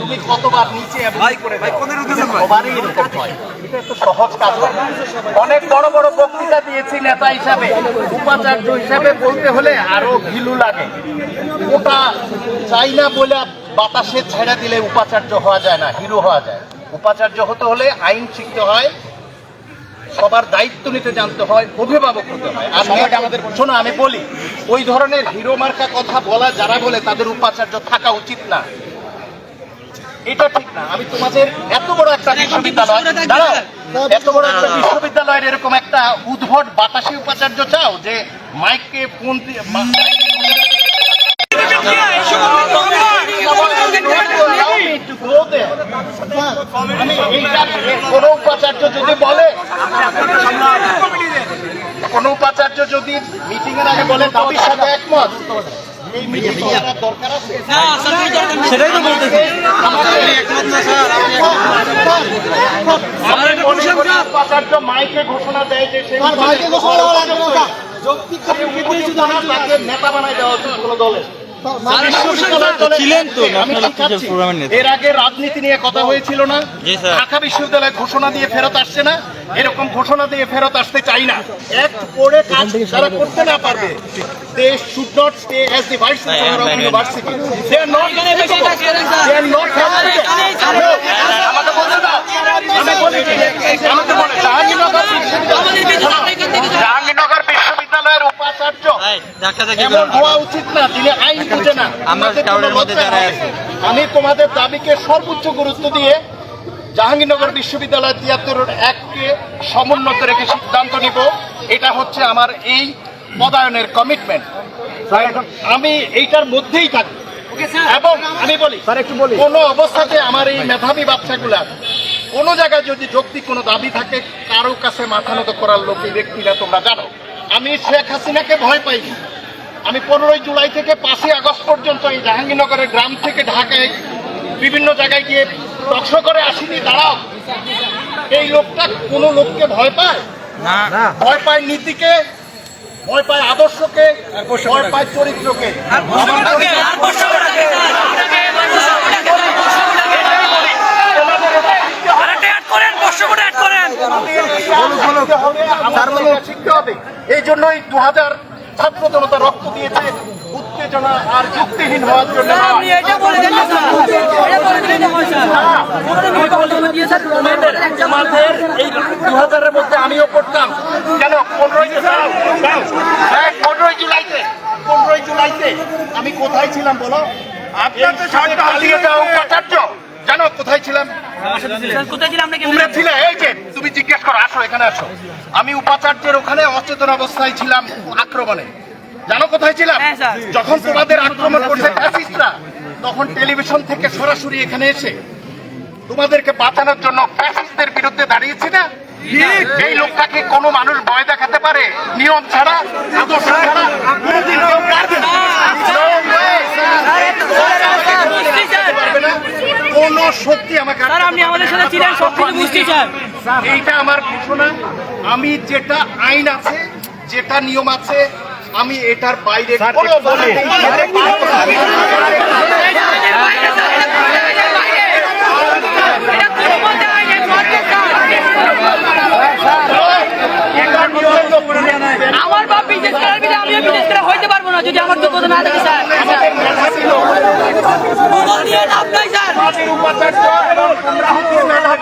তুমি কতবার নিচে ভাই করে ভাই কোনের উদ্দেশ্যে সবারই এরকম এটা একটা সহজ কাজ অনেক বড় বড় বক্তৃতা দিয়েছি নেতা হিসাবে উপাচার্য হিসাবে বলতে হলে আরও ভিলু লাগে। ওটা চাই না বলে বাতাসে ছেড়ে দিলে উপাচার্য হওয়া যায় না হিরো হওয়া যায়। উপাচার্য হতে হলে আইন শিখতে হয় সবার দায়িত্ব নিতে জানতে হয় অভিভাবক হতে হয়। আর আমাদের শোনো আমি বলি ওই ধরনের হিরো মার্কা কথা বলা যারা বলে তাদের উপাচার্য থাকা উচিত না। এটা ঠিক না। আমি তোমাদের এত বড় একটা বিশ্ববিদ্যালয় দাঁড়াও এত বড় একটা বিশ্ববিদ্যালয়ের এরকম একটা উদ্ভট বাতাসি উপাচার্য চাও যে মাইককে ফোন কোনো উপাচার্য যদি বলে কোনো উপাচার্য যদি মিটিং এর আগে বলে দাবির সাথে একমত এই মিটিং করার দরকার আছে? সেটাই তো বলতেছি। মাইকে ঘোষণা দেয় যে সেই নেতা বানাই দেওয়া উচিত কোনো দলে। এর আগে রাজনীতি নিয়ে কথা হয়েছিল না। ঢাকা বিশ্ববিদ্যালয় ঘোষণা দিয়ে ফেরত আসছে না। এরকম ঘোষণা দিয়ে ফেরত আসতে চাই না। এক পড়ে কাজ যারা করতে না পারবে they should not stay as the vice chancellor of university they are not they are not আমাকে বলতে দাও আমি বলি আমাকে বলে জাহাঙ্গীরনগর জাহাঙ্গীরনগর বিশ্ববিদ্যালয়ের উপাচার্য। এমন হওয়া উচিত না যিনি আইন বুঝে না। আমরা আমাদের মধ্যে লজ্জা আছি। আমি তোমাদের দাবিকে সর্বোচ্চ গুরুত্ব দিয়ে জাহাঙ্গীরনগর বিশ্ববিদ্যালয় তিয়াত্তরের এককে সমুন্নত রেখে সিদ্ধান্ত নিব। এটা হচ্ছে আমার এই পদায়নের কমিটমেন্ট আমি এইটার মধ্যেই থাকি। এবং আমি বলি কোন অবস্থাতে আমার এই মেধাবী বাচ্চাগুলা কোন জায়গায় যদি যৌক্তিক কোনো দাবি থাকে কারও কাছে মাথা নত করার লোক ব্যক্তিরা তোমরা জানো। আমি শেখ হাসিনাকে ভয় পাইনি আমি পনেরোই জুলাই থেকে পাঁচই আগস্ট পর্যন্ত এই জাহাঙ্গীরনগরের গ্রাম থেকে ঢাকায় বিভিন্ন জায়গায় গিয়ে টকশো করে আসিনি দাঁড়াও। এই লোকটা কোনো লোককে ভয় পায়? না। ভয় পায় নীতিকে ভয় পায় আদর্শকে ভয় পায় চরিত্রকে আমাদের শিখতে হবে এই জন্যই দু হাজার ছাত্র জনতা রক্ত দিয়েছে। উত্তেজনা আর যুক্তিহীন হওয়ার জন্য এই দু হাজারের মধ্যে আমিও পড়তাম। কেন? পনেরোই পনেরোই জুলাইতে। পনেরোই জুলাইতে। আমি কোথায় ছিলাম বলো? আপনার তো উপাচার্য জানো কোথায় ছিলাম? তোমরা ছিলে? এই যে তুমি জিজ্ঞেস করো আসো এখানে আসো। আমি উপাচার্যের ওখানে অচেতন অবস্থায় ছিলাম আক্রমণে। জানো কোথায় ছিলাম? হ্যাঁ, যখন তোমাদের আক্রমণ করছে ফ্যাসিস্টরা তখন টেলিভিশন থেকে সরাসরি এখানে এসে তোমাদেরকে বাঁচানোর জন্য ফ্যাসিস্টদের বিরুদ্ধে দাঁড়িয়েছি না? এই লোকটাকে কোনো মানুষ ভয় দেখাতে পারে নিয়ম ছাড়া আদর্শ ছাড়া কোনোদিন কেউ পারবে না। No way, sir. পারবে না। কোনো শক্তি আমাকে স্যার, আপনি আমাদের সাথে ছিলেন, সব কিছু বুঝছি, স্যার। এইটা আমার ঘোষণা আমি যেটা আইন আছে যেটা নিয়ম আছে আমি এটার বাইরে কোনো বলে এটার নিয়ম আমার বাপ বিজনেস করার বিলে আমিও বিজনেস করে হইতে পারব না যদি আমার যোগ্যতা না থাকে স্যার আমাদের মেধাবী লোক, গুগল দিয়ে লাভ নাই স্যার আমাদের উপাচার্য এবং তোমরা হচ্ছে মেধাবী। শোনো, এই ক্যাম্পাস কোনো বাপ দাদা না স্যার এটা বলতে গিয়ে দাবিটি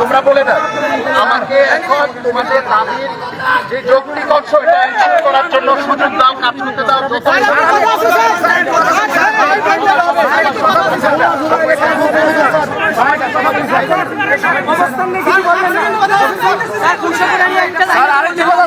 তোমরা বলে দাও আমাকে এখন তোমাদের দাবির যে যৌক্তিক অংশ এটা achieve করার জন্য সুযোগ দাও কাজ করতে দাও স্যার খুশি করে নিয়ে একটা স্যার আরেকটি কথা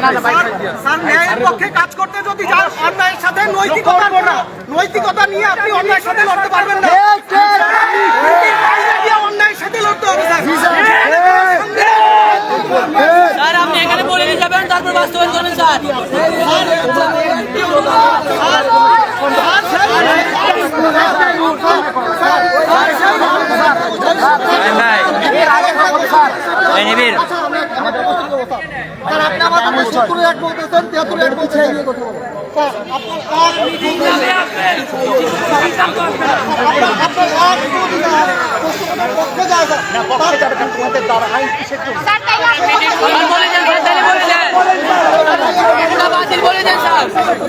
স্যার ন্যায়ের পক্ষে কাজ করতে যদি যান অন্যায়ের সাথে নৈতিকতা নৈতিকতা নিয়ে আপনি অন্যায়ের সাথে লড়তে পারবেন না অন্যায়ের সাথে লড়তে হবে স্যার স্যার আপনি এখানে বলে নিয়ে যাবেন তারপর বাস্তবায়ন করবেন স্যার নিবিড় আমাদের সত্তর এক বলতেছেন তিয়াত্তর এক বলছেন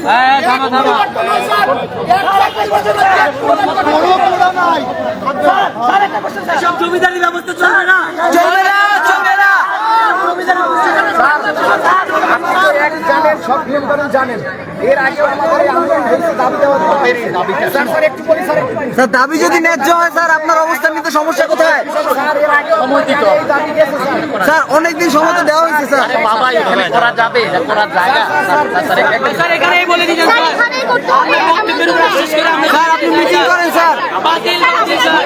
হ্যাঁ থামা থামা। সব জমিদারি ব্যবস্থা চলবে না। চলবে না চলবে না। জানেন নিয়ম জানেন। এর আগেও আমাদের আন্দোলন হয়েছে দাবি দেওয়া স্যার স্যার একটু বলি স্যার স্যার দাবি যদি ন্যায্য হয় স্যার আপনার অবস্থান নিতে সমস্যা কোথায়? স্যার এর এই স্যার। অনেকদিন সময় তো দেওয়া হয়েছে স্যার। বাবা এখানে করা যাবে এটা করার জায়গা। স্যার এখানেই বলে দিয়েছেন স্যার করে স্যার আপনি মিটিং করেন স্যার। বাতিল বাতিল স্যার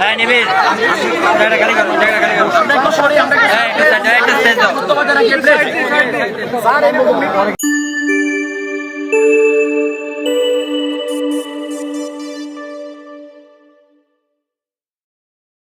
হ্যাঁ নিবিড় জায়গাটা খালি করুন। জায়গাটা খালি করুন আমরা একটু সরি আমরা একটু